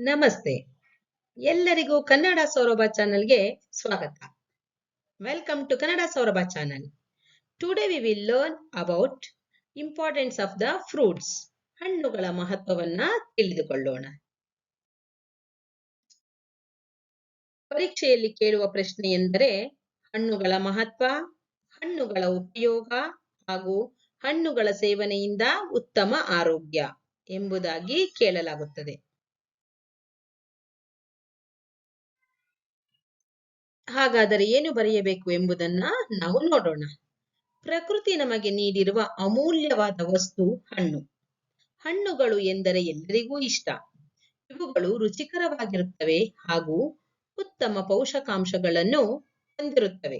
ನಮಸ್ತೆ. ಎಲ್ಲರಿಗೂ ಕನ್ನಡ ಸೌರಭ ಚಾನಲ್ಗೆ ಸ್ವಾಗತ. Welcome to Kannada Saurabha channel. Today we will learn about importance of the fruits ಹಣ್ಣುಗಳ ಮಹತ್ವವನ್ನ ತಿಳಿದುಕೊಳ್ಳೋಣ. ಪರೀಕ್ಷೆಯಲ್ಲಿ ಕೇಳುವ ಪ್ರಶ್ನೆ ಎಂದರೆ ಹಣ್ಣುಗಳ ಮಹತ್ವ, ಹಣ್ಣುಗಳ ಉಪಯೋಗ ಹಾಗೂ ಹಣ್ಣುಗಳ ಸೇವನೆಯಿಂದ ಉತ್ತಮ ಆರೋಗ್ಯ ಎಂಬುದಾಗಿ ಕೇಳಲಾಗುತ್ತದೆ. ಹಾಗಾದರೆ ಏನು ಬರೆಯಬೇಕು ಎಂಬುದನ್ನ ನಾವು ನೋಡೋಣ. ಪ್ರಕೃತಿ ನಮಗೆ ನೀಡಿರುವ ಅಮೂಲ್ಯವಾದ ವಸ್ತು ಹಣ್ಣು. ಹಣ್ಣುಗಳು ಎಂದರೆ ಎಲ್ಲರಿಗೂ ಇಷ್ಟ. ಇವುಗಳು ರುಚಿಕರವಾಗಿರುತ್ತವೆ ಹಾಗೂ ಉತ್ತಮ ಪೋಷಕಾಂಶಗಳನ್ನು ಹೊಂದಿರುತ್ತವೆ.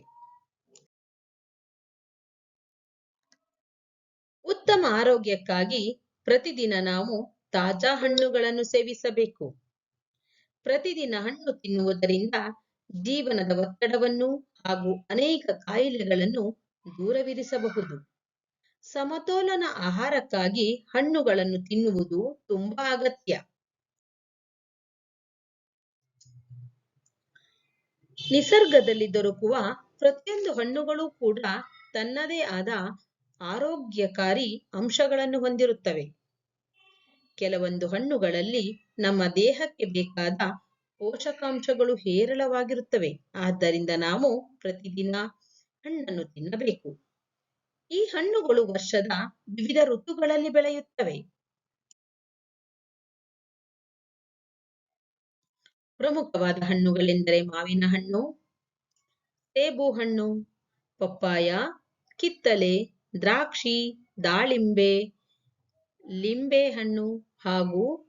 ಉತ್ತಮ ಆರೋಗ್ಯಕ್ಕಾಗಿ ಪ್ರತಿದಿನ ನಾವು ತಾಜಾ ಹಣ್ಣುಗಳನ್ನು ಸೇವಿಸಬೇಕು. ಪ್ರತಿದಿನ ಹಣ್ಣು ತಿನ್ನುವುದರಿಂದ ಜೀವನದ ಒತ್ತಡವನ್ನು ಹಾಗೂ ಅನೇಕ ಕಾಯಿಲೆಗಳನ್ನು ದೂರವಿರಿಸಬಹುದು. ಸಮತೋಲನ ಆಹಾರಕ್ಕಾಗಿ ಹಣ್ಣುಗಳನ್ನು ತಿನ್ನುವುದು ತುಂಬಾ ಅಗತ್ಯ. ನಿಸರ್ಗದಲ್ಲಿ ದೊರಕುವ ಪ್ರತಿಯೊಂದು ಹಣ್ಣುಗಳು ಕೂಡ ತನ್ನದೇ ಆದ ಆರೋಗ್ಯಕಾರಿ ಅಂಶಗಳನ್ನು ಹೊಂದಿರುತ್ತವೆ. ಕೆಲವೊಂದು ಹಣ್ಣುಗಳಲ್ಲಿ ನಮ್ಮ ದೇಹಕ್ಕೆ ಬೇಕಾದ ಪೋಷಕಾಂಶಗಳು ಹೇರಳವಾಗಿರುತ್ತವೆ. ಆದ್ದರಿಂದ ನಾವು ಪ್ರತಿದಿನ ಹಣ್ಣನ್ನು ತಿನ್ನಬೇಕು. ಈ ಹಣ್ಣುಗಳು ವರ್ಷದ ವಿವಿಧ ಋತುಗಳಲ್ಲಿ ಬೆಳೆಯುತ್ತವೆ. ಪ್ರಮುಖವಾದ ಹಣ್ಣುಗಳೆಂದರೆ ಮಾವಿನ ಹಣ್ಣು, ಸೇಬು ಹಣ್ಣು, ಪಪ್ಪಾಯ, ಕಿತ್ತಲೆ, ದ್ರಾಕ್ಷಿ, ದಾಳಿಂಬೆ, ಲಿಂಬೆ ಹಣ್ಣು ಹಾಗೂ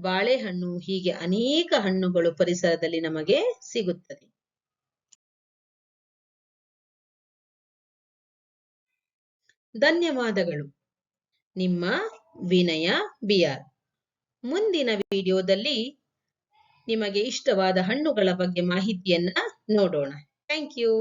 ಬಾಳೆಹಣ್ಣು ಹೀಗೆ ಅನೇಕ ಹಣ್ಣುಗಳು ಪರಿಸರದಲ್ಲಿ ನಮಗೆ ಸಿಗುತ್ತದೆ. ಧನ್ಯವಾದಗಳು. ನಿಮ್ಮ ವಿನಯ ಬಿಆರ್. ಮುಂದಿನ ವಿಡಿಯೋದಲ್ಲಿ ನಿಮಗೆ ಇಷ್ಟವಾದ ಹಣ್ಣುಗಳ ಬಗ್ಗೆ ಮಾಹಿತಿಯನ್ನ ನೋಡೋಣ. Thank you.